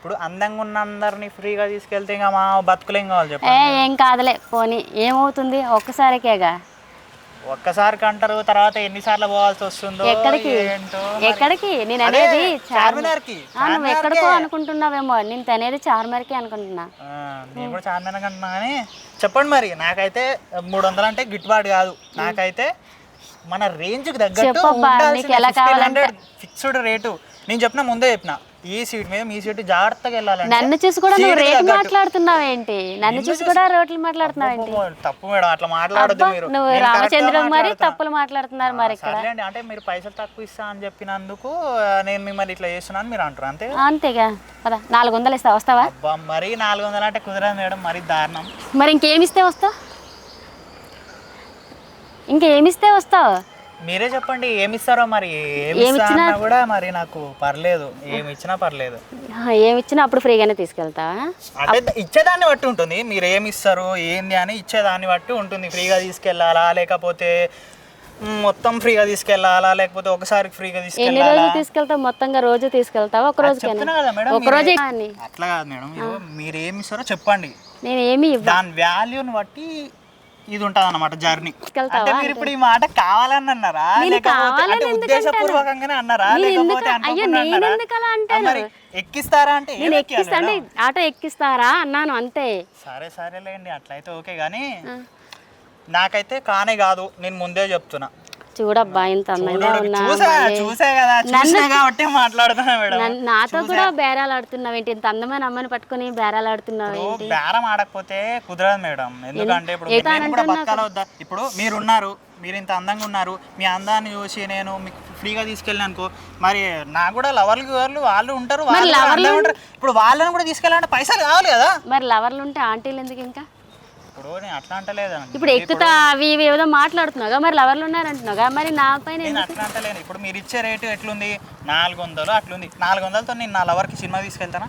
ఇప్పుడు అందంగా ఉన్న అందరిని ఫ్రీగా తీసుకెళ్తే ఇంకా మా బతుకులేం కావాలి చెప్పు ఏ ఏం కాదులే పోనీ ఏమవుతుంది? ఒక్కసారికేగా. ఒక్కసారి అంటారు తర్వాత ఎన్నిసార్లు పోవాల్సి వస్తుందో ఎక్కడికి? ఏంటో ఎక్కడికి? నేను అదే, అనేది చార్మినార్ చార్మినార్కి ఆ, నువ్వు ఎక్కడికో అనుకుంటున్నావేమో నేను తనేది చార్మినార్కి అనుకుంటున్నా. ఆ, నేను కూడా చార్మినార్ అంటున్నా కానీ చెప్పండి మరి నాకైతే మూడు వందలు అంటే గిట్టుబాటు కాదు. నాకైతే మన రేంజ్కి తగ్గట్టు చెప్పబ్బా, నీకు ఎలా కావాలంటే- ఫిక్స్డ్ రేటు నేను చెప్పిన ముందే చెప్పిన. ఈ సీట్ మీద మీ సీట్ జాగ్రత్తగా వెళ్ళాలంటే నన్ను చూసి కూడా నువ్వు రేటు. మాట్లాడుతున్నావు ఏంటి నన్ను చూసి కూడా రోడ్లు మాట్లాడుతున్నావు ఏంటి తప్పు మేడం అట్లా మాట్లాడొద్దు మీరు. నువ్వు రామచంద్రం మరి. తప్పులు మాట్లాడుతున్నారు మరి ఇక్కడ. అంటే మీరు పైసలు తక్కువ ఇస్తా అని చెప్పినందుకు నేను మిమ్మల్ని ఇట్లా చేస్తున్నాను మీరు అంటారు అంతే అంతేగా. పద నాలుగు వందలు ఇస్తా వస్తావా? అబ్బా మరీ నాలుగు వందలు అంటే కుదరదు మేడం మరీ దారుణం. మరి ఇంకేమి ఇస్తే వస్తావు? ఇంకేమిస్తే వస్తావు? మీరే చెప్పండి ఏమి ఇస్తారో మరి ఏమి కూడా మరి నాకు పర్లేదు ఏమి ఇచ్చినా పర్లేదు. ఏమి ఇచ్చినా అప్పుడు ఫ్రీగానే తీసుకెళ్తావా? అంటే ఇచ్చేదాన్ని బట్టి ఉంటుంది మీరు ఏమి ఇస్తారు ఏంది అని ఇచ్చేదాన్ని బట్టి ఉంటుంది. ఫ్రీగా తీసుకెళ్ళాలా లేకపోతే మొత్తం ఫ్రీగా తీసుకెళ్ళాలా లేకపోతే ఒకసారి ఫ్రీగా ఎన్ని తీసుకెళ్ళాలా? రోజులు తీసుకెళ్తావు? మొత్తంగా రోజు తీసుకెళ్తావా? ఒక రోజు చెప్తున్నా కదా మేడం ఒక రోజే అట్లా కాదు మేడం మీరు ఏమి ఇస్తారో చెప్పండి. నేను ఏమి ఇవ్వ దాని వాల్యూని బట్టి ఇది ఉంటుంది అనమాట జర్నీ తీసుకెళ్తావా అంటే మీరు ఇప్పుడు ఈ మాట కావాలని అన్నారా? నేను లేకపోతే ఉద్దేశపూర్వకంగానే అన్నారా? లేకపోతే? మరి ఎక్కిస్తారా అంటే నేను ఎక్కిస్తా అంటే? ఆటో ఎక్కిస్తారా అన్నాను అంతే. సరే సరేలేండి అట్లయితే ఓకే. కానీ నాకైతే కానే కాదు నేను ముందే చెప్తున్నా. చూడబ్బా ఇంత అందంగా ఉన్నా నాతో కూడా బేరాలు ఆడుతున్నావు ఏంటి? ఇంత అందమైన అమ్మని పట్టుకొని బేరాలు ఆడుతున్నావు బేరం ఆడకపోతే కుదరదు మేడం. ఎందుకంటే ఇప్పుడు మీరు ఉన్నారు మీరు ఇంత అందంగా ఉన్నారు మీ అందాన్ని చూసి నేను మీకు ఫ్రీగా తీసుకెళ్ళాను అనుకో మరి నాకు కూడా లవర్లు వాళ్ళు వాళ్ళు ఉంటారు వాళ్ళు ఇప్పుడు వాళ్ళని కూడా తీసుకెళ్ళాలంటే పైసలు కావాలి కదా? మరి లవర్లు ఉంటే ఆంటీలు ఎందుకు ఇంకా? ఇప్పుడు నేను అట్లా అంటలేదండి. ఇప్పుడు ఎక్కుతా అవి ఇవి ఏదో మాట్లాడుతున్నావుగా మరి లవర్లు ఉన్నారంటున్నావుగా మరి నా పైన నేను అట్లా అంటలేను. ఇప్పుడు మీరు ఇచ్చే రేటు ఎట్లుంది? నాలుగు వందలు అట్లుంది. నాలుగు వందలతో నేను నా లవర్కి సినిమా తీసుకెళ్తానా?